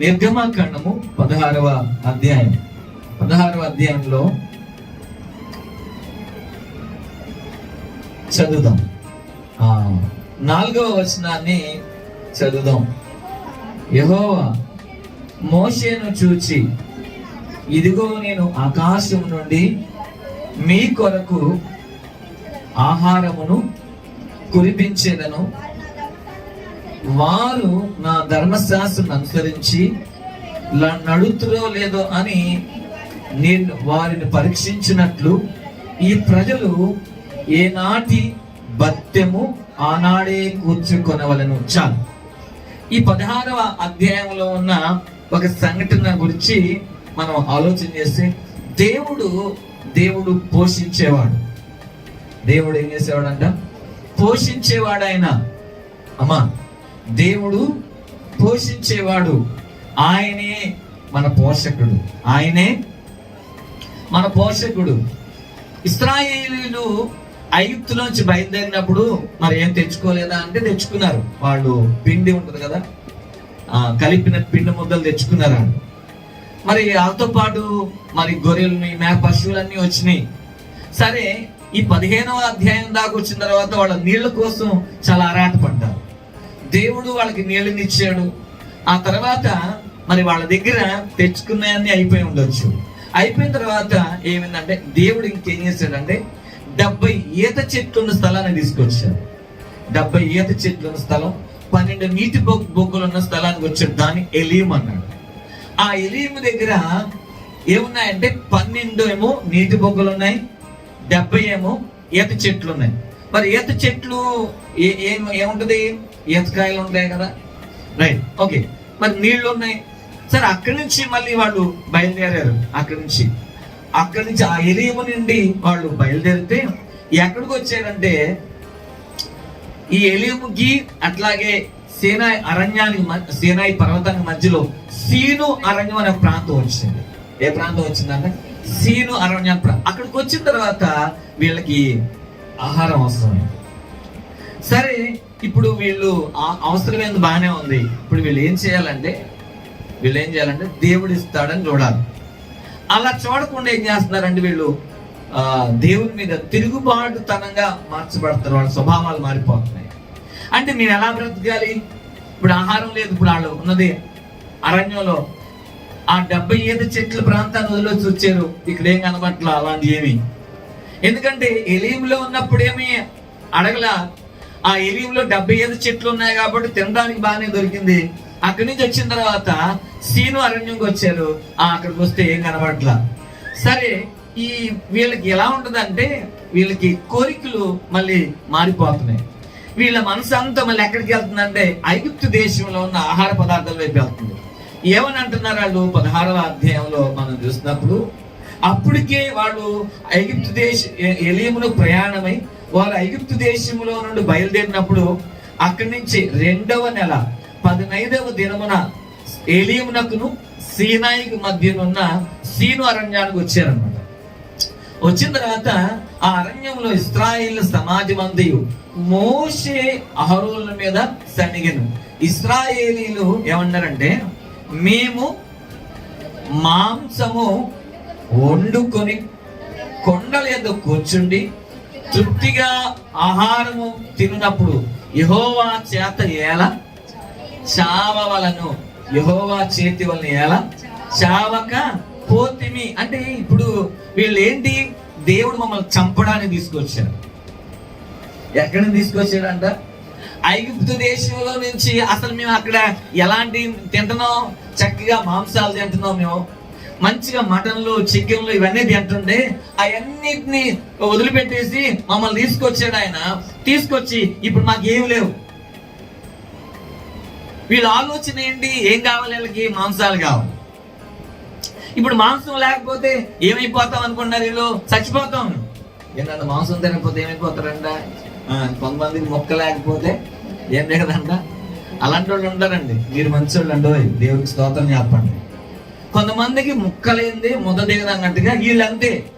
నిర్గమాకాండము పదహారవ అధ్యాయం. పదహారవ అధ్యాయంలో చదువుదాం. ఆ నాలుగవ వచనాన్ని చదువుదాం. యెహోవా మోషేను చూచి ఇదిగో నేను ఆకాశం నుండి మీ కొరకు ఆహారమును కురిపించేదను. వారు నా ధర్మశాస్త్రం అనుసరించి ల- నడుతురో లేదో అని నేను వారిని పరీక్షించినట్లు ఈ ప్రజలు ఏనాటి భత్యము ఆనాడే కూర్చుకొనవలను. చాలు. ఈ పదహారవ అధ్యాయంలో ఉన్న ఒక సంఘటన గురించి మనం ఆలోచన చేస్తే దేవుడు దేవుడు పోషించేవాడు. దేవుడు ఏం చేసేవాడంట? పోషించేవాడు ఆయన అమ్మా దేవుడు పోషించేవాడు. ఆయనే మన పోషకుడు. ఆయనే మన పోషకుడు. ఇస్రాయేలీలు ఐగుప్తులోంచి బయలుదేరినప్పుడు మరి ఏం తెచ్చుకోలేదా అంటే తెచ్చుకున్నారు. వాళ్ళు పిండి ఉంటుంది కదా ఆ, కలిపిన పిండి ముద్దలు తెచ్చుకున్నారు. మరి వాళ్ళతో పాటు మరి గొర్రెలు మేక పశువులన్నీ వచ్చినాయి. సరే ఈ పదిహేనవ అధ్యాయం దాకా వచ్చిన తర్వాత వాళ్ళ నీళ్ళ కోసం చాలా ఆరాటపడ్డారు. దేవుడు వాళ్ళకి నీళ్ళనిచ్చాడు ఆ తర్వాత మరి వాళ్ళ దగ్గర తెచ్చుకున్నాయన్నీ అయిపోయి ఉండొచ్చు. అయిపోయిన తర్వాత ఏమైందంటే దేవుడు ఇంకేం చేశాడంటే డెబ్బై ఈత చెట్లు ఉన్న స్థలాన్ని తీసుకొచ్చాడు. డెబ్బై ఈత చెట్లు ఉన్న స్థలం పన్నెండు నీటి బొగ్గు బొగ్గులు ఉన్న స్థలానికి వచ్చాడు. దాన్ని ఎలీం అన్నాడు. ఆ ఎలీం దగ్గర ఏమున్నాయంటే పన్నెండు ఏమో నీటి బొగ్గులు ఉన్నాయి డెబ్బై ఏమో ఈత చెట్లు ఉన్నాయి మరి ఈత చెట్లు ఏ- ఏం ఏముంటది? ఈతకాయలు ఉంటాయి కదా? రైట్ ఓకే మరి నీళ్ళు ఉన్నాయి. సరే అక్కడి నుంచి మళ్ళీ వాళ్ళు బయలుదేరారు. అక్కడి నుంచి. అక్కడి నుంచి ఆ ఎలియము నుండి వాళ్ళు బయలుదేరితే ఎక్కడికి వచ్చారంటే ఈ ఎలియముకి అట్లాగే సేనాయి అరణ్యానికి సేనాయి పర్వతానికి మధ్యలో సీను అరణ్యం అనే ప్రాంతం వచ్చింది. ఏ ప్రాంతం వచ్చిందంటే సీను అరణ్య అక్కడికి వచ్చిన తర్వాత వీళ్ళకి ఆహారం అవసరమైంది. సరే ఇప్పుడు వీళ్ళు ఆ- అవసరమైంది బాగానే ఉంది? ఇప్పుడు వీళ్ళు ఏం చేయాలంటే వీళ్ళు ఏం చేయాలంటే దేవుడు ఇస్తాడని చూడాలి. అలా చూడకుండా ఏం చేస్తున్నారంటే వీళ్ళు దేవుని మీద తిరుగుబాటుతనంగా మార్చబడతారు. వాళ్ళ స్వభావాలు మారిపోతున్నాయి. అంటే నేను ఎలా బ్రతకాలి? ఇప్పుడు ఆహారం లేదు. ఇప్పుడు వాళ్ళు ఉన్నది అరణ్యంలో. ఆ డెబ్బై ఐదు చెట్ల ప్రాంతాన్ని వదిలేసి వచ్చారు. ఇక్కడ ఏం కనబట్ల అలాంటి ఏమి. ఎందుకంటే ఎలీంలో ఉన్నప్పుడు ఏమి అడగల? ఆ ఏరియంలో డెబ్బై ఐదు చెట్లు ఉన్నాయి కాబట్టి తినడానికి బాగానే దొరికింది. అక్కడి నుంచి వచ్చిన తర్వాత సీను అరణ్యంకి వచ్చారు. ఆ అక్కడికి వస్తే ఏం కనబట్ల సరే ఈ వీళ్ళకి ఎలా ఉంటుందంటే వీళ్ళకి కోరికలు మళ్ళీ మారిపోతున్నాయి. వీళ్ళ మనసు అంతా మళ్ళీ ఎక్కడికి వెళ్తుందంటే ఐగుప్తు దేశంలో ఉన్న ఆహార పదార్థాల వైపు వెళ్తుంది. ఏమని అంటున్నారు వాళ్ళు? పదహారవ అధ్యాయంలో మనం చూసినప్పుడు అప్పటికే వాళ్ళు ఐగుప్తు దేశ ఎలియమును ప్రయాణమై వారు ఐగుప్తు దేశంలో నుండి బయలుదేరినప్పుడు అక్కడి నుంచి రెండవ నెల పదినైదవ దినమున ఎలీమునకును సీనాయికి మధ్యనున్న సీను అరణ్యానికి వచ్చారనమాట వచ్చిన తర్వాత ఆ అరణ్యంలో ఇస్రాయిల్ సమాజం అంతయు మోషే అహరోల మీద సనిగను ఇస్రాయేలీలు ఏమన్నారంటే మేము మాంసము వండుకొని కొండల మీద కూర్చుండి తృప్తిగా ఆహారము తిన్నప్పుడు యహోవా చేత ఎలా చావవలను యహోవా చేతి వలన ఎలా చావక పోతిమి. అంటే ఇప్పుడు వీళ్ళు ఏంటి దేవుడు మమ్మల్ని చంపడానికి తీసుకొచ్చారు. ఎక్కడ తీసుకొచ్చాడంట? ఐగుప్తు దేశంలో నుంచి అసలు మేము అక్కడ ఎలాంటి తింటున్నాం? చక్కగా మాంసాలు తింటున్నాం మేము. మంచిగా మటన్లు చికెన్లు ఇవన్నీ తింటుండే అవన్నిటిని వదిలిపెట్టేసి మమ్మల్ని తీసుకొచ్చాడు ఆయన. తీసుకొచ్చి ఇప్పుడు మాకేం లేవు. వీళ్ళ ఆలోచన ఏంటి? ఏం కావాలి వీళ్ళకి? మాంసాలు కావాలి ఇప్పుడు మాంసం లేకపోతే ఏమైపోతాం అనుకున్నారు వీళ్ళు? చచ్చిపోతాం. ఏంటంటే మాంసం తినకపోతే ఏమైపోతారంట? ఆ, కొంతమందికి మొక్క లేకపోతే ఏం లేదంట. అలాంటి వాళ్ళు ఉంటారండి. మీరు మంచి వాళ్ళు అండి దేవుడికి స్తోత్రం చెప్పండి. కొంతమందికి ముక్కలేంది ముద్ద దిగదు అన్నట్టుగా వీళ్ళంతే.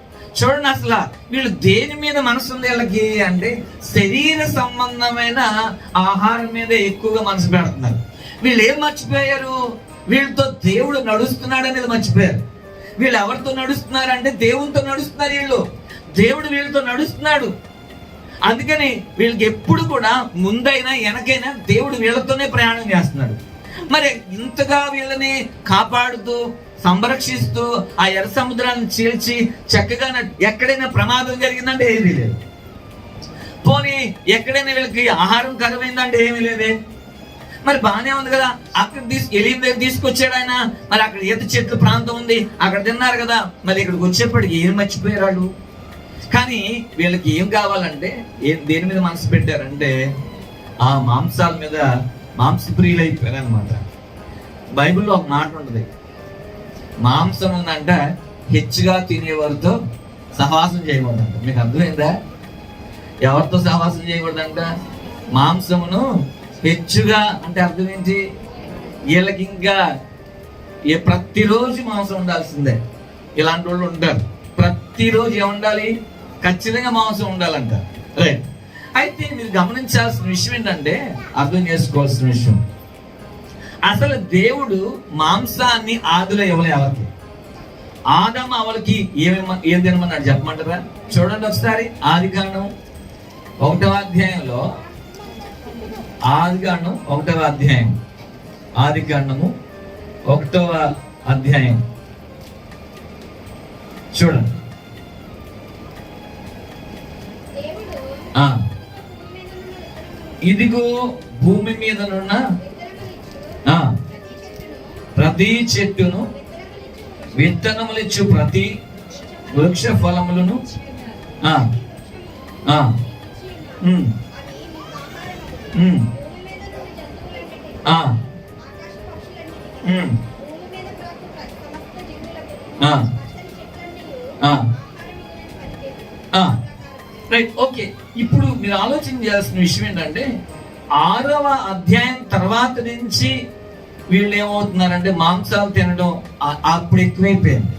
చూడండి అసలు వీళ్ళు దేని మీద మనసు ఉంది వీళ్ళకి అంటే శరీర సంబంధమైన ఆహారం మీద ఎక్కువగా మనసు పెడుతున్నారు. వీళ్ళు ఏం మర్చిపోయారు? వీళ్ళతో దేవుడు నడుస్తున్నాడు అనేది మర్చిపోయారు. వీళ్ళు ఎవరితో నడుస్తున్నారు అంటే దేవునితో నడుస్తున్నారు వీళ్ళు. దేవుడు వీళ్ళతో నడుస్తున్నాడు. అందుకని వీళ్ళకి ఎప్పుడు కూడా ముందైనా వెనకైనా దేవుడు వీళ్ళతోనే ప్రయాణం చేస్తున్నాడు. మరి ఇంతగా వీళ్ళని కాపాడుతూ సంరక్షిస్తూ ఆ ఎర్ర సముద్రాన్ని చీల్చి చక్కగా ఎక్కడైనా ప్రమాదం జరిగిందంటే ఏమీ లేదు. పోనీ ఎక్కడైనా వీళ్ళకి ఆహారం కరువైందంటే ఏమీ లేదే. మరి బాగానే ఉంది కదా. అక్కడ తీసు ఎలియన్ దగ్గర తీసుకొచ్చాడు ఆయన. మరి అక్కడ ఈత చెట్ల ప్రాంతం ఉంది. అక్కడ తిన్నారు కదా. మరి ఇక్కడికి వచ్చేప్పటికి ఏం మర్చిపోయారు కానీ వీళ్ళకి ఏం కావాలంటే ఏం దేని మీద మనసు పెట్టారంటే ఆ మాంసాల మీద మాంసప్రియులు అయిపోయారు అనమాట బైబిల్లో ఒక మాట ఉంటుంది. మాంసం ఉందంట హెచ్చుగా తినేవారితో సహవాసం చేయకూడదంట. మీకు అర్థమైందా? ఎవరితో సహవాసం చేయకూడదంట? మాంసమును హెచ్చుగా అంటే అర్థం ఏంటి వీళ్ళకి ఇంకా ఏ ప్రతిరోజు మాంసం ఉండాల్సిందే. ఇలాంటి వాళ్ళు ఉంటారు. ప్రతిరోజు ఏముండాలి ఖచ్చితంగా మాంసం ఉండాలంట. రైట్? అయితే మీరు గమనించాల్సిన విషయం ఏంటంటే అర్థం చేసుకోవాల్సిన విషయం. అసలు దేవుడు మాంసాన్ని ఆదిలో ఇవ్వలే ఎవరికి ఆదమ అవలకి ఏమేమ ఏం తినమన్నాడు చెప్పమంటారా? చూడండి ఒకసారి ఆది కాండం ఒకటవ అధ్యాయంలో. ఆది కాండం ఒకటవ అధ్యాయం. ఆది కాండము ఒకటవ అధ్యాయం. చూడండి. మీద ఇదిగో భూమి మీదనున్న విత్తనములిచ్చు ఆ ప్రతి చెట్టును విత్తనములు ఇచ్చు ప్రతి వృక్ష ఫలములను రైట్ ఓకే. ఇప్పుడు మీరు ఆలోచన చేయాల్సిన విషయం ఏంటంటే ఆరవ అధ్యాయం తర్వాత నుంచి వీళ్ళు ఏమవుతున్నారంటే మాంసాలు తినడం అప్పుడు ఎక్కువైపోయింది.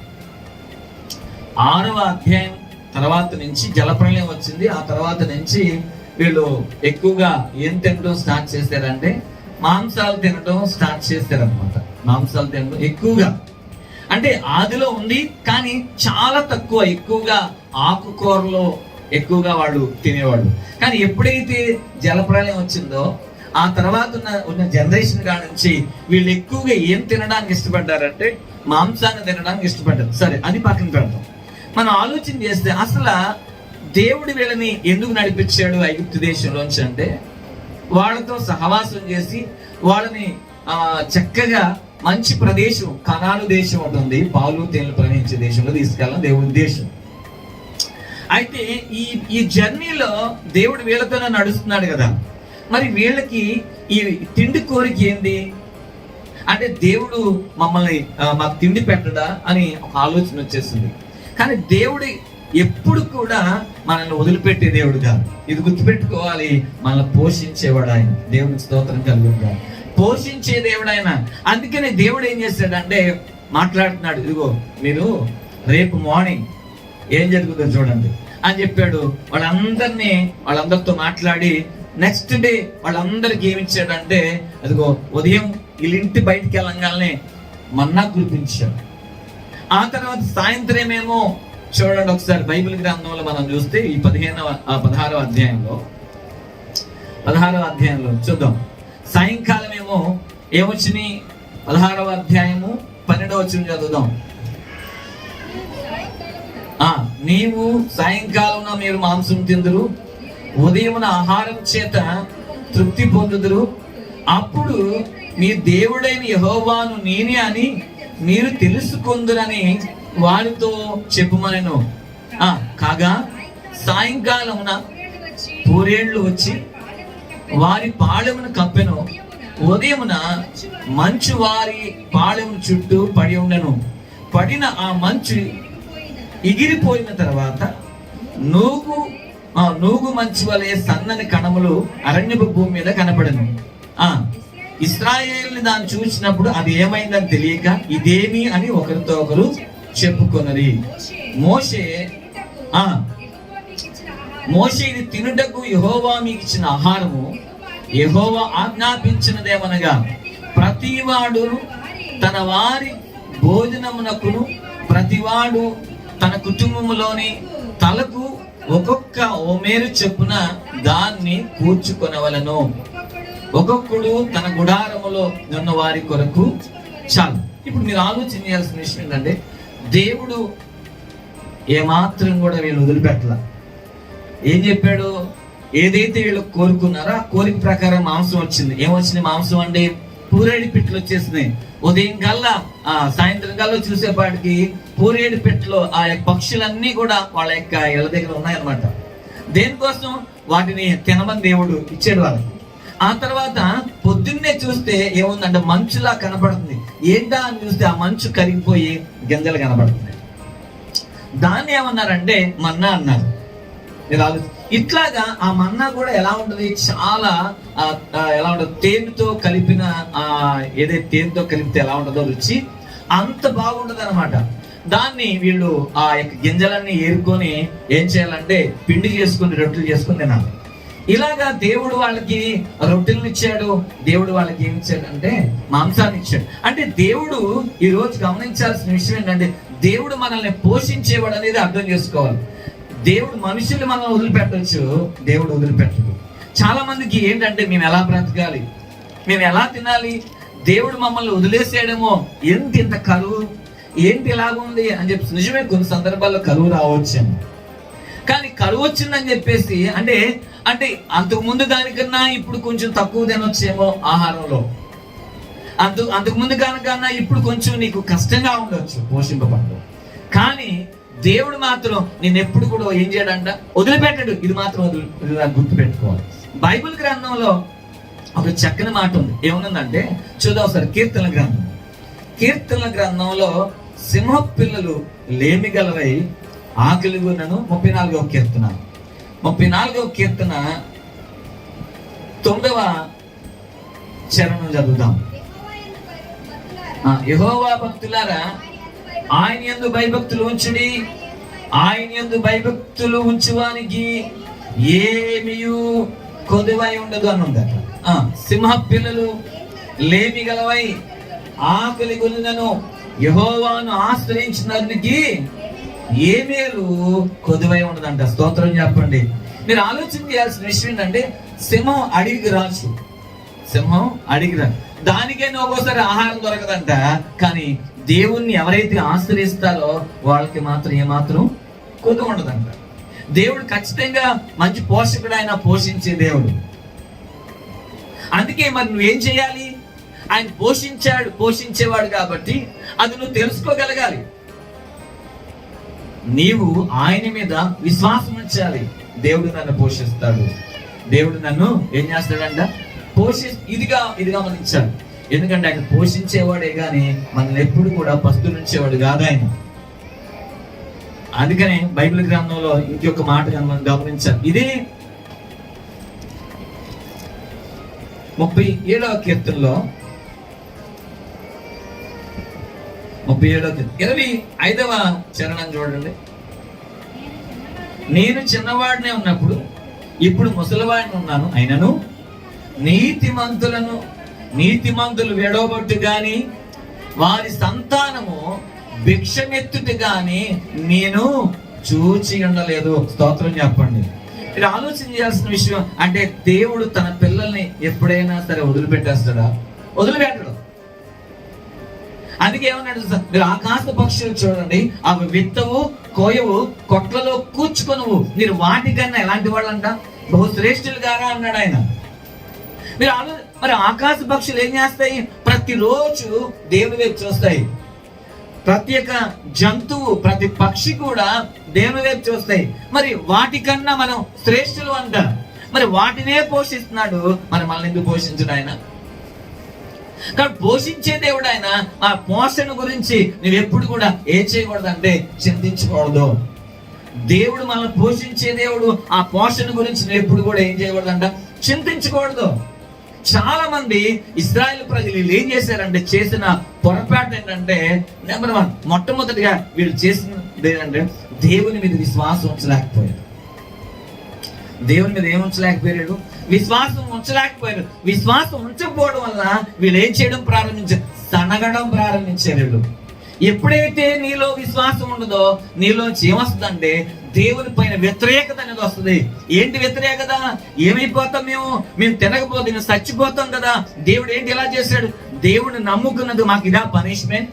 ఆరవ అధ్యాయం తర్వాత నుంచి జలప్రలయం వచ్చింది. ఆ తర్వాత నుంచి వీళ్ళు ఎక్కువగా ఏం తినడం స్టార్ట్ చేశారంటే మాంసాలు తినడం స్టార్ట్ చేశారనమాట మాంసాలు తినడం ఎక్కువగా. అంటే ఆదిలో ఉంది కానీ చాలా తక్కువ. ఎక్కువగా ఆకుకూరలో ఎక్కువగా వాళ్ళు తినేవాళ్ళు. కానీ ఎప్పుడైతే జలప్రలయం వచ్చిందో ఆ తర్వాత ఉన్న ఉన్న జనరేషన్ కాడ నుంచి వీళ్ళు ఎక్కువగా ఏం తినడానికి ఇష్టపడ్డారంటే మాంసాన్ని తినడానికి ఇష్టపడ్డారు. సరే అది పక్కన పెడతాం మనం ఆలోచన చేస్తే అసలు దేవుడు వీళ్ళని ఎందుకు నడిపించాడు ఐగుప్తు దేశంలోంచి అంటే వాళ్ళతో సహవాసం చేసి వాళ్ళని ఆ చక్కగా మంచి ప్రదేశం కనాలు దేశం ఉంటుంది పాలు తేనెలు ప్రవహించే దేశంలో తీసుకెళ్ళడం దేవుడి ఉద్దేశం. అయితే ఈ ఈ జర్నీలో దేవుడు వీళ్ళతోనే నడుస్తున్నాడు కదా. మరి వీళ్ళకి ఈ తిండి కోరిక ఏంది? అంటే దేవుడు మమ్మల్ని మాకు తిండి పెట్టడా అని ఒక ఆలోచన వచ్చేసింది. కానీ దేవుడు ఎప్పుడు కూడా మనల్ని వదిలిపెట్టే దేవుడు కాదు. ఇది గుర్తుపెట్టుకోవాలి మనల్ని పోషించేవాడు ఆయన. దేవుడికి స్తోత్రం కలుగుగా. పోషించే దేవుడు ఆయన. అందుకనే దేవుడు ఏం చేశాడంటే మాట్లాడుతున్నాడు ఇదిగో మీరు రేపు మార్నింగ్ ఏం జరుగుతుందో చూడండి. అని చెప్పాడు. వాళ్ళందరినీ వాళ్ళందరితో మాట్లాడి నెక్స్ట్ డే వాళ్ళందరికి ఏమి ఇచ్చాడంటే అదిగో ఉదయం వీళ్ళింటి బయటికి వెళ్ళంగానే మన్నా కురిపించాడు. ఆ తర్వాత సాయంత్రం ఏమో చూడండి ఒకసారి బైబిల్ గ్రంథంలో మనం చూస్తే ఈ పదిహేనవ ఆ పదహారవ అధ్యాయంలో పదహారవ అధ్యాయంలో చూద్దాం. సాయంకాలం ఏమో ఏమొచ్చినాయి పదహారవ అధ్యాయము పన్నెండవ వచ్చిన చదువుదాం. ఆ నీవు సాయంకాలం మీరు మాంసం తిందురు ఉదయమున ఆహారం చేత తృప్తి పొందుదురు. అప్పుడు మీ దేవుడైన యహోవాను నేనే అని మీరు తెలుసుకుందురని వారితో చెప్పుమనను. ఆ కాగా సాయంకాలమున పూరేడు వచ్చి పూరేళ్ళు వచ్చి వారి పాళెమును కప్పెను. ఉదయమున మంచు వారి పాళెమును చుట్టూ పడి ఉండెను. పడిన ఆ మంచు ఎగిరిపోయిన తర్వాత నూగు ఆ నూగు మంచు వలె సన్నని కణములు అరణ్యపు భూమి మీద కనపడను. ఆ ఇస్రాయేల్ని దాన్ని చూసినప్పుడు అది ఏమైందని తెలియక ఇదేమి అని ఒకరితో ఒకరు చెప్పుకొనరి. మోషే ఆ మోషే ఇది తినుటకు యహోవా మీకు ఇచ్చిన ఆహారము యహోవా ఆజ్ఞాపించినదేమనగా ప్రతివాడు తన వారి భోజనమునకును ప్రతివాడు తన కుటుంబములోని తలకు ఒక్కొక్క ఓమేరు చెప్పున దాన్ని కూర్చుకొనవలను. ఒక్కొక్కడు తన గుడారములో ఉన్న వారి కొరకు చాలు. ఇప్పుడు మీరు ఆలోచన చేయాల్సిన విషయం ఏంటంటే దేవుడు ఏమాత్రం కూడా వీళ్ళు వదిలిపెట్టల. ఏం చెప్పాడు? ఏదైతే వీళ్ళు కోరుకున్నారో ఆ కోరిక ప్రకారం మాంసం వచ్చింది. ఏమొచ్చింది మాంసం అంటే పూరేడి పిట్లు వచ్చేసినాయి. ఉదయం కల్లా ఆ సాయంత్రం కల్లా చూసేపాటికి పూరేడు పెట్టలో ఆ యొక్క పక్షులన్నీ కూడా వాళ్ళ యొక్క ఇళ్ళ దగ్గర ఉన్నాయన్నమాట. దేనికోసం? వాటిని తినమని దేవుడు ఇచ్చాడు వాళ్ళకి. ఆ తర్వాత పొద్దున్నే చూస్తే ఏముందంటే మంచులా కనపడుతుంది. ఏంటా అని చూస్తే ఆ మంచు కరిగిపోయి గింజలు కనపడుతుంది దాన్ని ఏమన్నారంటే మన్నా అన్నారు. మీరు ఆలోచి- ఇట్లాగా ఆ మన్నా కూడా ఎలా ఉంటది? చాలా ఎలా ఉంటది? తేనెతో కలిపిన ఆ ఏదైతే తేనెతో కలిపితే ఎలా ఉంటుందో రుచి అంత బాగుంటుంది అనమాట దాన్ని వీళ్ళు ఆ యొక్క గింజలన్నీ ఏరుకొని ఏం చేయాలంటే పిండి చేసుకుని రొట్టెలు చేసుకుని తినాలి. ఇలాగా దేవుడు వాళ్ళకి రొట్టెలను ఇచ్చాడు. దేవుడు వాళ్ళకి ఏమి ఇచ్చాడు అంటే మాంసాన్ని ఇచ్చాడు. అంటే దేవుడు ఈ రోజు గమనించాల్సిన విషయం ఏంటంటే దేవుడు మనల్ని పోషించేవాడు అనేది అర్థం చేసుకోవాలి. దేవుడు మనుషులు మనం వదిలిపెట్టచ్చు. దేవుడు వదిలిపెట్టడు. చాలా మందికి ఏంటంటే మేము ఎలా బ్రతకాలి? మేము ఎలా తినాలి? దేవుడు మమ్మల్ని వదిలేసేయడమో ఏంటి ఇంత కరువు? ఏంటి ఇలాగుంది అని చెప్పి నిజమే కొన్ని సందర్భాల్లో కరువు రావచ్చేమో. కానీ కరువు వచ్చిందని చెప్పేసి అంటే అంటే అంతకు ముందు దానికన్నా ఇప్పుడు కొంచెం తక్కువ తినొచ్చేమో ఆహారంలో. అంత అంతకు ముందు కనుకన్నా ఇప్పుడు కొంచెం నీకు కష్టంగా ఉండొచ్చు పోషింపబడడం. కానీ దేవుడు మాత్రం నేను ఎప్పుడు కూడా ఏం చేయడంట? వదిలిపెట్టడు. ఇది మాత్రం వదిలి గుర్తుపెట్టుకోవాలి. బైబిల్ గ్రంథంలో ఒక చక్కని మాట ఉంది. ఏముందంటే చూద్దాం ఒకసారి కీర్తన గ్రంథం. కీర్తన గ్రంథంలో సింహ పిల్లలు లేమి గలవై ఆకలి గున్నను ముప్పై నాలుగవ కీర్తన. ముప్పై నాలుగవ కీర్తన తొమ్మిదవ చరణం చదువుదాం. యెహోవా భక్తులారా ఆయన యందు భయభక్తులు ఉంచుడి. ఆయన యందు భయభక్తులు ఉంచువానికి ఏమియు కొదువై ఉండదు అని ఉందట ఆ, సింహ పిల్లలు లేమి గలవై ఆకలి గులినను యహోవాను ఆశ్రయించినందుకు ఏ మేలు కొదువై ఉండదంట. స్తోత్రం చెప్పండి. మీరు ఆలోచన చేయాల్సిన విషయం ఏంటంటే సింహం అడిగి రాసు సింహం అడిగిరా. దానికైనా ఒక్కోసారి ఆహారం దొరకదంట. కానీ దేవుణ్ణి ఎవరైతే ఆశ్రయిస్తారో వాళ్ళకి మాత్రం ఏమాత్రం కొద్దు ఉండదంట. దేవుడు ఖచ్చితంగా మంచి పోషకుడు ఆయన పోషించే దేవుడు. అందుకే మరి నువ్వేం చేయాలి? ఆయన పోషించాడు పోషించేవాడు కాబట్టి అది నువ్వు తెలుసుకోగలగాలి. నీవు ఆయన మీద విశ్వాసం ఉంచాలి. దేవుడు నన్ను పోషిస్తాడు. దేవుడు నన్ను ఏం చేస్తాడంట? పోషి ఇదిగా ఇది గమనించాలి ఎందుకంటే ఆయన పోషించేవాడే కానీ మనల్ని ఎప్పుడు కూడా పస్తు నుంచేవాడు కాదు ఆయన. అందుకనే బైబిల్ గ్రంథంలో ఇంకొక మాట కనుక మనం గమనించాం ఇది ముప్పై ఏడవ కీర్తనలో ముప్పై ఏడవ కీర్తన. ఇరవై ఐదవ చరణం చూడండి. నేను చిన్నవాడినే ఉన్నప్పుడు ఇప్పుడు ముసలివాడిని ఉన్నాను. అయినను నీతిమంతులను నీతిమంతులు విడవబట్టు గాని వారి సంతానము భిక్షమెత్తుటి గాని నేను చూచి ఉండలేదు. స్తోత్రం చెప్పండి. మీరు ఆలోచన చేయాల్సిన విషయం అంటే దేవుడు తన పిల్లల్ని ఎప్పుడైనా సరే వదిలిపెట్టేస్తాడా? వదిలిపెట్టడు. అందుకే ఏమన్నాడు మీరు ఆకాశ పక్షులు చూడండి అవి విత్తవు కోయవు కొట్లలో కూర్చుకొనవు. మీరు వాటికన్నా ఎలాంటి వాళ్ళంట? బహుశ్రేష్ఠులు గారా అన్నాడు ఆయన. మీరు ఆలో మరి ఆకాశ పక్షులు ఏం చేస్తాయి? ప్రతిరోజు దేవుని వైపు చూస్తాయి. ప్రతి ఒక్క జంతువు ప్రతి పక్షి కూడా దేవుని వైపు చూస్తాయి. మరి వాటికన్నా మనం శ్రేష్ఠులు అంట. మరి వాటినే పోషిస్తున్నాడు. మరి మనల్ని ఎందుకు పోషించడు ఆయన? కానీ పోషించే దేవుడు ఆయన. ఆ పోషణ గురించి నువ్వు ఎప్పుడు కూడా ఏం చేయకూడదు అంటే చింతించకూడదు. దేవుడు మనల్ని పోషించే దేవుడు ఆ పోషణ గురించి నువ్వు ఎప్పుడు కూడా ఏం చేయకూడదంట చింతించకూడదు. చాలా మంది ఇస్రాయల్ ప్రజలు వీళ్ళు ఏం చేశారంటే చేసిన పొరపాటు ఏంటంటే నెంబర్ వన్ మొట్టమొదటిగా వీళ్ళు చేసినది ఏంటంటే దేవుని మీద విశ్వాసం ఉంచలేకపోయారు. దేవుని మీద ఏం ఉంచలేకపోయాడు విశ్వాసం ఉంచలేకపోయారు. విశ్వాసం ఉంచకపోవడం వల్ల వీళ్ళు ఏం చేయడం ప్రారంభించారు సనగడం ప్రారంభించారు వీళ్ళు. ఎప్పుడైతే నీలో విశ్వాసం ఉండదో నీలోంచి ఏమొస్తుందంటే దేవుని పైన వ్యతిరేకత అనేది వస్తుంది. ఏంటి వ్యతిరేకత? ఏమైపోతాం మేము? మేము తినకపోతే మేము చచ్చిపోతాం కదా. దేవుడు ఏంటి ఎలా చేశాడు? దేవుడిని నమ్ముకున్నందుకు మాకు ఇదా పనిష్మెంట్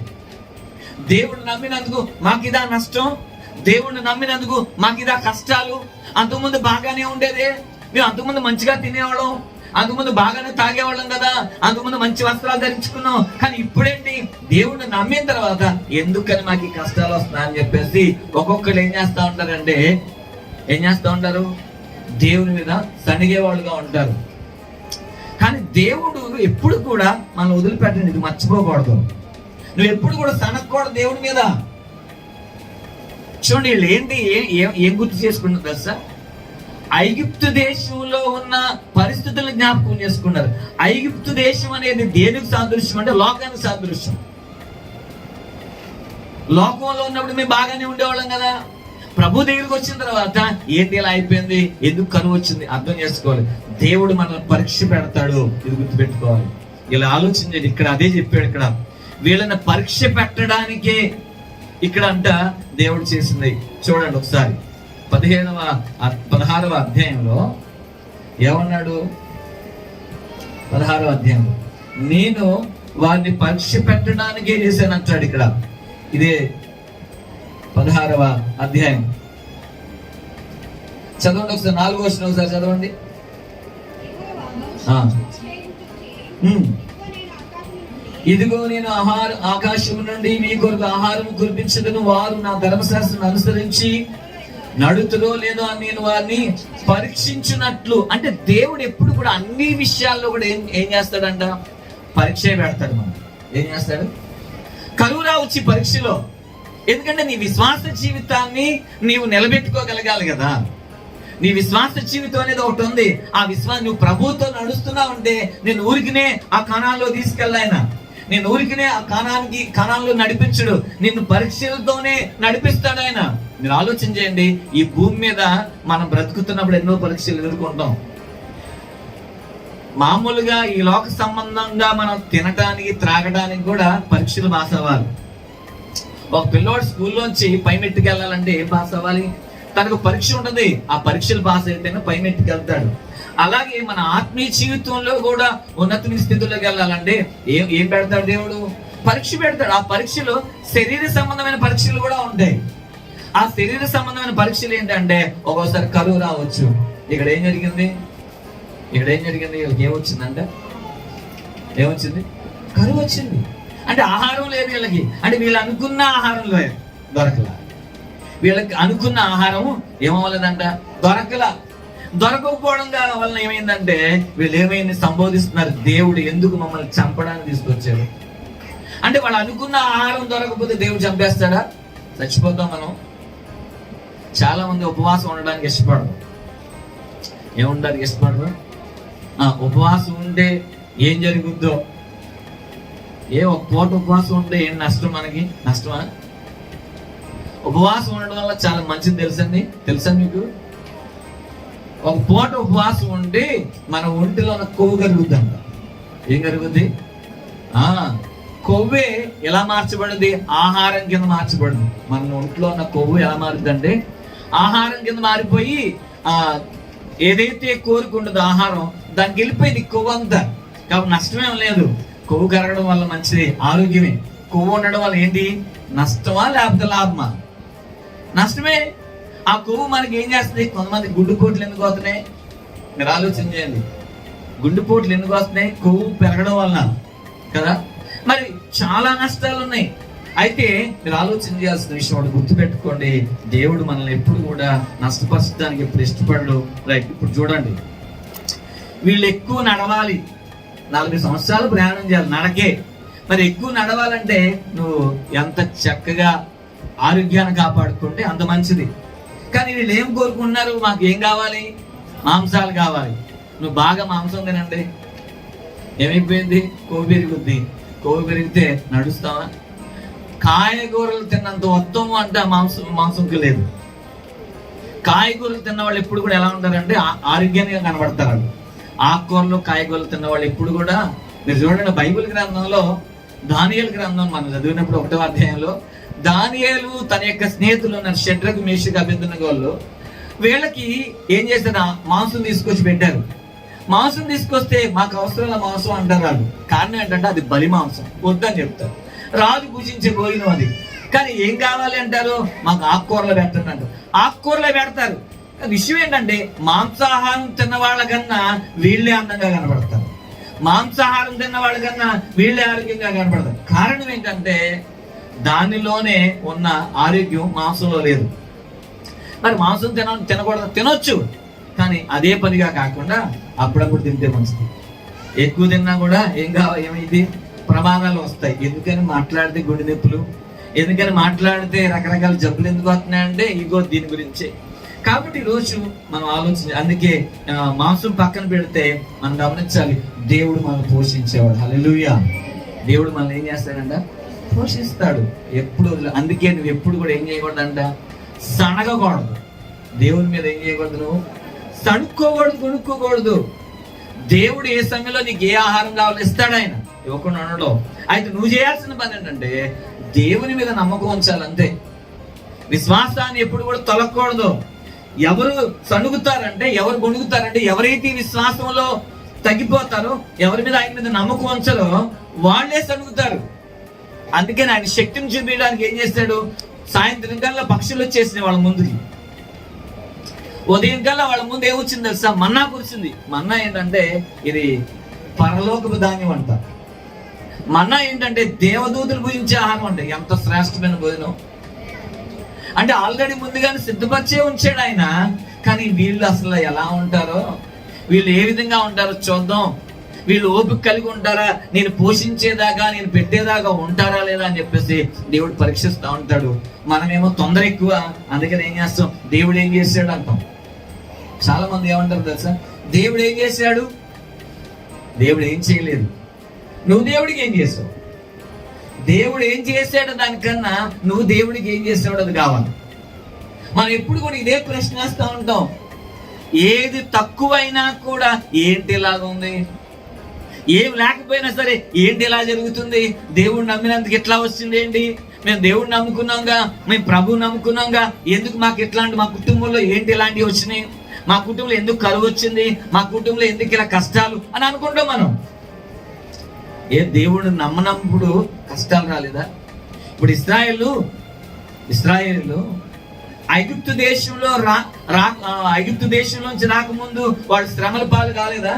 దేవుడిని నమ్మినందుకు మాకు ఇదా నష్టం? దేవుడిని నమ్మినందుకు మాకు ఇదా కష్టాలు? అంతకుముందు బాగానే ఉండేదే. మేము అంతకుముందు మంచిగా తినేవాళ్ళం. అంతకుముందు బాగానే తాగేవాళ్ళం కదా అంతకుముందు మంచి వస్త్రాలు ధరించుకున్నాం. కానీ ఇప్పుడేంటి? దేవుడిని నమ్మిన తర్వాత ఎందుకని మాకు ఈ కష్టాలు వస్తున్నాయని చెప్పేసి ఒక్కొక్కరు ఏం చేస్తా ఉంటారంటే ఏం చేస్తా ఉంటారు? దేవుని మీద సనిగేవాళ్ళుగా ఉంటారు. కానీ దేవుడు ఎప్పుడు కూడా మనం వదిలిపెట్టండి ఇది మర్చిపోకూడదు. నువ్వు ఎప్పుడు కూడా సనక్కూడదు దేవుడి మీద. చూడండి వీళ్ళు ఏంటి? ఏం గుర్తు చేసుకుంటుంది తెలుసా? ఐగుప్తు దేశంలో ఉన్న జ్ఞాపకం చేసుకున్నారు. ఐగుప్తు దేశం అనేది దేనికి సాదృశ్యం అంటే లోకానికి సాదృశ్యం. లోకంలో ఉన్నప్పుడు మేము బాగానే ఉండేవాళ్ళం కదా. ప్రభు దగ్గరికి వచ్చిన తర్వాత ఏంటి ఇలా అయిపోయింది? ఎందుకు కను వచ్చింది? అర్థం చేసుకోవాలి. దేవుడు మనల్ని పరీక్ష పెడతాడు. ఇది గుర్తుపెట్టుకోవాలి. ఇలా ఆలోచించండి ఇక్కడ అదే చెప్పాడు ఇక్కడ. వీళ్ళని పరీక్ష పెట్టడానికే ఇక్కడ అంట దేవుడు చేసింది. చూడండి ఒకసారి. పదిహేనవ పదహారవ అధ్యాయంలో ఏమన్నాడు? పదహారవ అధ్యాయం నేను వారిని పరీక్ష పెట్టడానికే చేశాను అంటాడు ఇక్కడ ఇదే పదహారవ అధ్యాయం చదవండి ఒకసారి నాలుగో వచ్చిన ఒకసారి చదవండి ఆ. ఉమ్. ఇదిగో నేను ఆహార ఆకాశం నుండి మీ కొరకు ఆహారం కురిపించదను వారు నా ధర్మశాస్త్రం అనుసరించి నడుతురో లేదో అని నేను వారిని పరీక్షించినట్లు. అంటే దేవుడు ఎప్పుడు కూడా అన్ని విషయాల్లో కూడా ఏం ఏం చేస్తాడంట? పరీక్ష పెడతాడు మనం ఏం చేస్తాడు? కరువు వచ్చి పరీక్షలో. ఎందుకంటే నీ విశ్వాస జీవితాన్ని నీవు నిలబెట్టుకోగలగాలి కదా. నీ విశ్వాస జీవితం అనేది ఒకటి ఉంది. ఆ విశ్వాసం నువ్వు ప్రభుతో నడుస్తున్నావు అంటే నేను ఊరికినే ఆ కణాల్లో తీసుకెళ్ళాయినా. నేను ఊరికినే ఆ కణానికి కణాల్లో నడిపించడు. నిన్ను పరీక్షలతోనే నడిపిస్తాడు ఆయన. మీరు ఆలోచన చేయండి ఈ భూమి మీద మనం బ్రతుకుతున్నప్పుడు ఎన్నో పరీక్షలు ఎదుర్కొంటాం. మామూలుగా ఈ లోక సంబంధంగా మనం తినటానికి త్రాగడానికి కూడా పరీక్షలు పాస్ అవ్వాలి. ఒక పిల్లోడు స్కూల్లోంచి పై మెట్టుకు వెళ్ళాలంటే ఏం పాస్ అవ్వాలి? తనకు పరీక్ష ఉంటుంది. ఆ పరీక్షలు పాస్ అయితేనే పై మెట్టుకు వెళ్తాడు. అలాగే మన ఆత్మీయ జీవితంలో కూడా ఉన్నతమైన స్థితిలోకి వెళ్ళాలంటే ఏం ఏం పెడతాడు దేవుడు? పరీక్ష పెడతాడు. ఆ పరీక్షలో శరీర సంబంధమైన పరీక్షలు కూడా ఉంటాయి. ఆ శరీర సంబంధమైన పరీక్షలు ఏంటంటే ఒక్కోసారి కరువు రావచ్చు. ఇక్కడ ఏం జరిగింది? ఇక్కడ ఏం జరిగింది? వీళ్ళకి ఏమొచ్చిందంటే ఏమొచ్చింది కరువు వచ్చింది. అంటే ఆహారం లేదు వీళ్ళకి. అంటే వీళ్ళు అనుకున్న ఆహారం లేదు దొరకలేదు వీళ్ళకి అనుకున్న ఆహారం ఏమవ్వలేదంట? దొరకల. దొరకకపోవడం వలన ఏమైందంటే వీళ్ళు ఏమైంది సంబోధిస్తున్నారు. దేవుడు ఎందుకు మమ్మల్ని చంపడానికి తీసుకొచ్చాడు? అంటే వాళ్ళు అనుకున్న ఆహారం దొరకకపోతే దేవుడు చంపేస్తాడా? చచ్చిపోతాం మనం. చాలా మంది ఉపవాసం ఉండడానికి ఇష్టపడరు. ఏముండడానికి ఇష్టపడరు? ఆ, ఉపవాసం ఉంటే ఏం జరుగుద్దో? ఏ ఒక్క పూట ఉపవాసం ఉంటే ఏం నష్టం మనకి? నష్టమా? ఉపవాసం ఉండడం వల్ల చాలా మంచిది తెలుసండి? తెలుసా మీకు? ఒక పూట ఉపవాసం ఉంటే మన ఒంటిలో ఉన్న కొవ్వు కరుగుద్దంట ఏం కరుగుద్ది? ఆ కొవ్వే ఎలా మార్చబడింది? ఆహారం కింద మార్చబడింది. మన ఒంట్లో ఉన్న కొవ్వు ఎలా మారుద్దంటే ఆహారం కింద మారిపోయి ఆ ఏదైతే కోరుకుంటుందో ఆహారం దానికి వెళ్ళిపోయింది కొవ్వు అంతా. కాబట్టి నష్టమేం లేదు. కొవ్వు కరగడం వల్ల మంచిది. ఆరోగ్యమే. కొవ్వు ఉండడం వల్ల ఏంటి? నష్టమా లేకపోతే లాభమా? నష్టమే. ఆ కొవ్వు మనకి ఏం చేస్తుంది? కొంతమంది గుండెపోట్లు ఎందుకు వస్తున్నాయి? మీరు ఆలోచన చేయండి. గుండెపోట్లు ఎందుకు వస్తున్నాయి? కొవ్వు పెరగడం వలన కదా? మరి చాలా నష్టాలు ఉన్నాయి. అయితే మీరు ఆలోచన చేయాల్సిన విషయం ఒకటి గుర్తుపెట్టుకోండి. దేవుడు మనల్ని ఎప్పుడు కూడా నష్టపరచడానికి ఎప్పుడు ఇష్టపడడు. రైట్ ఇప్పుడు చూడండి. వీళ్ళు ఎక్కువ నడవాలి. నలభై సంవత్సరాలు ప్రయాణం చేయాలి. నడకే. మరి ఎక్కువ నడవాలంటే నువ్వు ఎంత చక్కగా ఆరోగ్యాన్ని కాపాడుకుంటే అంత మంచిది. కానీ వీళ్ళు ఏం కోరుకుంటున్నారు? మాకు ఏం కావాలి? మాంసాలు కావాలి. నువ్వు బాగా మాంసం తినండి. ఏమైపోయింది? కొవ్వు పెరుగుద్ది. కొవ్వు పెరిగితే నడుస్తావా? కాయగూరలు తిన్నంత ఉత్తమం అంటే మాంసం మాంసంకి లేదు. కాయగూరలు తిన్న వాళ్ళు ఎప్పుడు కూడా ఎలా ఉంటారంటే ఆ- ఆరోగ్యంగా కనబడతారు ఆకుకూరలు కాయగూరలు తిన్న వాళ్ళు ఎప్పుడు కూడా మీరు చూడండి బైబిల్ గ్రంథంలో దానియేలు గ్రంథం మనం చదివినప్పుడు ఒకటో అధ్యాయంలో దానియేలు తన యొక్క స్నేహితులు ఉన్న షడ్రకు మేషకు అభ్యర్థన వాళ్ళు వీళ్ళకి ఏం చేసిన మాంసం తీసుకొచ్చి పెట్టారు. మాంసం తీసుకొస్తే మాకు అవసరం మాంసం అంటారు వాళ్ళు కారణం ఏంటంటే అది బలి మాంసం. వద్దని చెప్తారు. రాజు పూజించే భోజనం అది. కానీ ఏం కావాలి అంటారు? మాకు ఆకుకూరలు పెట్టండి అంటారు. ఆకుకూరలే పెడతారు. విషయం ఏంటంటే మాంసాహారం తిన్న వాళ్ళకన్నా వీళ్ళే అందంగా కనబడతారు మాంసాహారం తిన్న వాళ్ళకన్నా వీళ్ళే ఆరోగ్యంగా కనబడతారు కారణం ఏంటంటే దానిలోనే ఉన్న ఆరోగ్యం మాంసంలో లేదు. మరి మాంసం తిన తినకూడదు తినొచ్చు. కానీ అదే పనిగా కాకుండా అప్పుడప్పుడు తింటే మంచిది. ఎక్కువ తిన్నా కూడా ఏం కావాలి ఏమైంది? ప్రమాదాలు వస్తాయి. ఎందుకని మాట్లాడితే గుండె నొప్పులు? ఎందుకని మాట్లాడితే రకరకాల జబ్బులు ఎందుకు వస్తున్నాయంటే ఇగో దీని గురించే. కాబట్టి ఈరోజు మనం ఆలోచించి అందుకే మాంసం పక్కన పెడితే మనం గమనించాలి దేవుడు మనం పోషించేవాడు. హలో దేవుడు మనల్ని ఏం చేస్తాడంట? పోషిస్తాడు. ఎప్పుడు అందుకే నువ్వు ఎప్పుడు కూడా ఏం చేయకూడదంట. సణగకూడదు. దేవుని మీద ఏం చేయకూడదు నువ్వు? సణుక్కోకూడదు కొనుక్కోకూడదు. దేవుడు ఏ సమయంలో నీకు ఏ ఆహారం కావాలో ఇస్తాడు ఆయన. ఇవ్వకుండా ఉండడం. అయితే నువ్వు చేయాల్సిన పని ఏంటంటే దేవుని మీద నమ్మకం ఉంచాలి అంతే. విశ్వాసాన్ని ఎప్పుడు కూడా తొలగకూడదు. ఎవరు సణుగుతారంటే ఎవరు గొణుగుతారంటే ఎవరైతే విశ్వాసంలో తగ్గిపోతారో ఎవరి మీద ఆయన మీద నమ్మకం ఉంచరో వాళ్ళే సణుగుతారు. అందుకని ఆయన శక్తిని చూపించడానికి ఏం చేస్తాడు? సాయంత్రం కల్లా పక్షులు వచ్చేసినాయి వాళ్ళ ముందుకి. ఉదయం కల్లా వాళ్ళ ముందు ఏమొచ్చింది తెలుసా? మన్నా కూర్చుంది. మన్నా ఏంటంటే ఇది పరలోకపు ధాన్యం అంట. మన్నా ఏంటంటే దేవదూతలు భుజించే ఆహారం అంట. ఎంత శ్రేష్టమైన భోజనం. అంటే ఆల్రెడీ ముందుగానే సిద్ధపరిచే ఉంచాడు ఆయన. కానీ వీళ్ళు అసలు ఎలా ఉంటారో వీళ్ళు ఏ విధంగా ఉంటారో చూద్దాం. వీళ్ళు ఓపిక కలిగి ఉంటారా? నేను పోషించేదాకా నేను పెట్టేదాకా ఉంటారా లేదా అని చెప్పేసి దేవుడు పరీక్షిస్తూ ఉంటాడు. మనమేమో తొందర ఎక్కువ అందుకని ఏం చేస్తాం? దేవుడు ఏం చేశాడు అంటాం. చాలా మంది ఏమంటారు తెలుసా? దేవుడు ఏం చేశాడు? దేవుడు ఏం చేయలేదు. నువ్వు దేవుడికి ఏం చేసావు దేవుడు ఏం చేశాడు దానికన్నా నువ్వు దేవుడికి ఏం చేసాడు అది కావాలి. మనం ఎప్పుడు కూడా ఇదే ప్రశ్న వేస్తూ ఉంటాం. ఏది తక్కువైనా కూడా ఏంటి ఇలాగ ఉంది ఏం లేకపోయినా సరే ఏంటి ఇలా జరుగుతుంది? దేవుడు నమ్మినందుకు ఎట్లా వచ్చింది ఏంటి? మేము దేవుడు నమ్ముకున్నాంగా మేము ప్రభు నమ్ముకున్నాంగా. ఎందుకు మాకు ఇట్లాంటి మా కుటుంబంలో ఏంటి ఇలాంటివి వచ్చినాయి? మా కుటుంబంలో ఎందుకు కరువు వచ్చింది? మా కుటుంబంలో ఎందుకు ఇలా కష్టాలు? అని అనుకుంటాం మనం. ఏ దేవుడు నమ్మనప్పుడు కష్టాలు రాలేదా? ఇప్పుడు ఇస్రాయేలు ఇస్రాయేలు ఐగుప్తు దేశంలో రా రా ఆ, ఐగుప్తు దేశంలోంచి రాకముందు వాడు శ్రమల పాలు కాలేదా?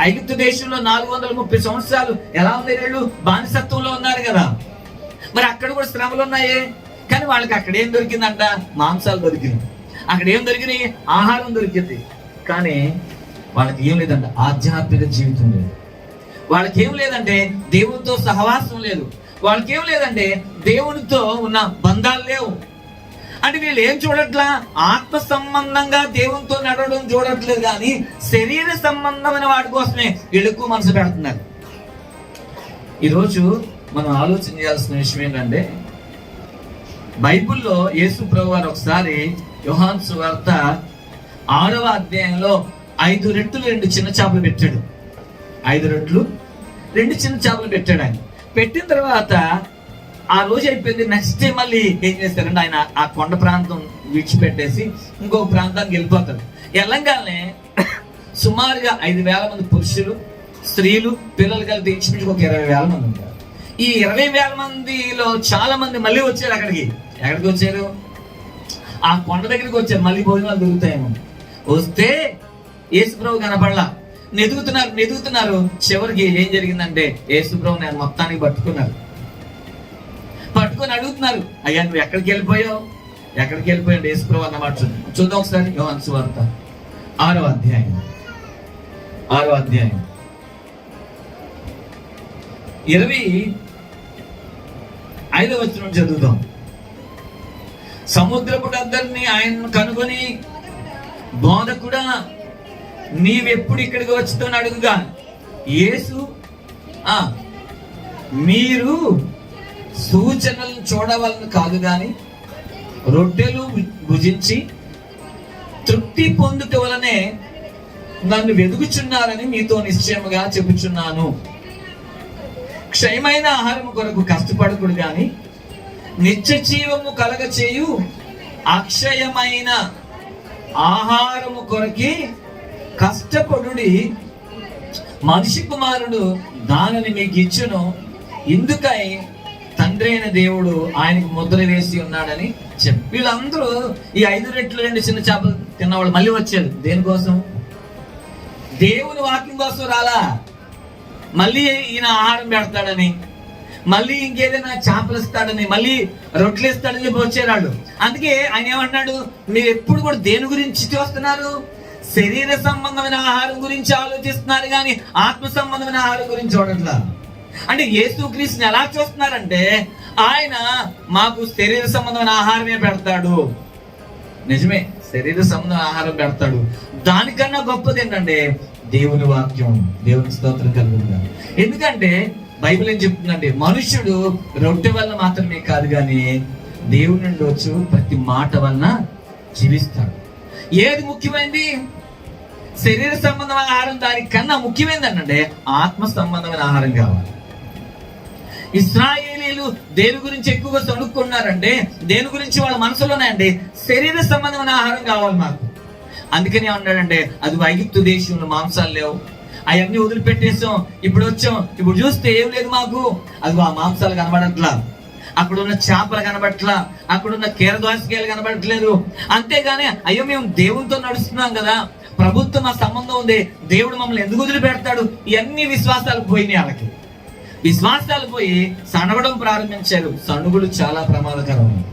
ఐగుప్తు దేశంలో నాలుగు వందల ముప్పై సంవత్సరాలు ఎలా ఉంది వీళ్ళు? బానిసత్వంలో ఉన్నారు కదా. మరి అక్కడ కూడా శ్రమలు ఉన్నాయే? కానీ వాళ్ళకి అక్కడ ఏం దొరికిందంట? మాంసాలు దొరికింది. అక్కడ ఏం దొరికినాయి? ఆహారం దొరికింది. కానీ వాళ్ళకి ఏం లేదంట? ఆధ్యాత్మిక జీవితం లేదు. వాళ్ళకి ఏం లేదంటే దేవునితో సహవాసం లేదు. వాళ్ళకి ఏం లేదంటే దేవునితో ఉన్న బంధాలు లేవు. అంటే వీళ్ళు ఏం చూడట్లా? ఆత్మ సంబంధంగా దేవునితో నడవడం చూడట్లేదు కానీ శరీర సంబంధమైన వాటి కోసమే వీళ్ళు ఎక్కువ మనసు పెడుతున్నారు. ఈరోజు మనం ఆలోచన చేయాల్సిన విషయం ఏంటంటే బైబిల్లో యేసు ప్రభు వారు ఒకసారి యోహాన్ సువార్త ఆరవ అధ్యాయంలో ఐదు రెట్లు రెండు చిన్న చేపలు పెట్టాడు. ఐదు రెట్లు రెండు చిన్న చేపలు పెట్టాడు ఆయన. పెట్టిన తర్వాత ఆ రోజు అయిపోయింది. నెక్స్ట్ డే మళ్ళీ ఏం చేస్తారంటే ఆయన ఆ కొండ ప్రాంతం విడిచిపెట్టేసి ఇంకొక ప్రాంతానికి వెళ్ళిపోతాడు వెళ్ళంగానే సుమారుగా ఐదు వేల మంది పురుషులు స్త్రీలు పిల్లలు కలిపి ఇంచుమించు ఒక ఇరవై వేల మంది ఉంటారు. ఈ ఇరవై వేల మందిలో చాలా మంది మళ్ళీ వచ్చారు అక్కడికి. ఎక్కడికి వచ్చారు? ఆ కొండ దగ్గరికి వచ్చారు. మళ్ళీ భోజనాలు దొరుకుతాయేమో. వస్తే యేసుప్రభు కనపడలా. నెదుగుతున్నారు నెదుగుతున్నారు. చివరికి ఏం జరిగిందంటే యేసుప్రభు నేను మొత్తానికి పట్టుకున్నారు. పట్టుకొని అడుగుతున్నారు. అయ్యా నువ్వు ఎక్కడికి వెళ్ళిపోయావు? ఎక్కడికి వెళ్ళిపోయాడు యేసుప్రభు అన్నమాట చూద్దాం ఒకసారి. యోహాను సువార్త. ఆరో అధ్యాయం. ఆరో అధ్యాయం. ఇరవై ఐదవ వచ్చిన చదువుతాం సముద్రపుడందరినీ ఆయన కనుగొని బోధ కూడా నీవెప్పుడు ఇక్కడికి వచ్చుతో అడుగుగా. యేసు ఆ మీరు సూచనలు చూడవలను కాదు గాని రొట్టెలు భుజించి తృప్తి పొందుట వలనే నన్ను వెదుగుచున్నారని మీతో నిశ్చయముగా చెబుచున్నాను. క్షయమైన ఆహారం కొరకు కష్టపడకుడు గాని నిత్య జీవము కలగ చేయు అక్షయమైన ఆహారము కొరకి కష్టపడుడి. మనిషి కుమారుడు దానిని మీకు ఇచ్చును. ఇందుకై తండ్రి అయిన దేవుడు ఆయనకు ముద్ర వేసి ఉన్నాడని చెప్పి వీళ్ళందరూ ఈ ఐదు రెట్లు రెండు చిన్న చేపలు తిన్నవాళ్ళు మళ్ళీ వచ్చారు. దేనికోసం? దేవుని వాక్యం కోసం రాలా? మళ్ళీ ఈయన ఆహారం పెడతాడని మళ్ళీ ఇంకేదైనా చేపలు ఇస్తాడని మళ్ళీ రొట్టెలు ఇస్తాడని చెప్పి వచ్చేవాళ్ళు అందుకే ఆయన ఏమన్నాడు? మీరు ఎప్పుడు కూడా దేని గురించి చూస్తున్నారు? శరీర సంబంధమైన ఆహారం గురించి ఆలోచిస్తున్నారు కానీ ఆత్మ సంబంధమైన ఆహారం గురించి చూడట్లా. అంటే యేసుక్రీస్తుని ఎలా చూస్తున్నారంటే ఆయన మాకు శరీర సంబంధమైన ఆహారమే పెడతాడు. నిజమే శరీర సంబంధమైన ఆహారం పెడతాడు. దానికన్నా గొప్పది ఏంటంటే దేవుని వాక్యం దేవుని స్తోత్రం కలుగుతాడు ఎందుకంటే బైబిల్ ఏం చెప్తుందండి మనుష్యుడు రొట్టె వల్ల మాత్రమే కాదు కానీ దేవుని నుండి వచ్చు ప్రతి మాట వలన జీవిస్తాడు. ఏది ముఖ్యమైనది శరీర సంబంధమైన ఆహారం దానికన్నా ముఖ్యమైనది అంటే ఆత్మ సంబంధమైన ఆహారం కావాలి. ఇస్రాయేలీలు దేని గురించి ఎక్కువగా తడుక్కున్నారంటే దేని గురించి వాళ్ళ మనసులోనే శరీర సంబంధమైన ఆహారం కావాలి మాకు. అందుకని ఏమన్నాడంటే అది ఐగుప్తు దేశంలో మాంసాలు లేవు. అవన్నీ వదిలిపెట్టేసాం. ఇప్పుడు వచ్చాం. ఇప్పుడు చూస్తే ఏం లేదు మాకు. అది ఆ మాంసాలు కనబడట్లా. అక్కడ ఉన్న చేపలు కనబడట్లా. అక్కడ ఉన్న కీరదోసకాయలు కనబడట్లేదు. అంతేగాని అయ్యో మేము దేవునితో నడుస్తున్నాం కదా. ప్రభుత్వం ఆ సంబంధం ఉంది. దేవుడు మమ్మల్ని ఎందుకు వదిలిపెడతాడు? ఇవన్నీ విశ్వాసాలు పోయినాయి వాళ్ళకి విశ్వాసాలు పోయి సణగడం ప్రారంభించారు. సణుగులు చాలా ప్రమాదకరం.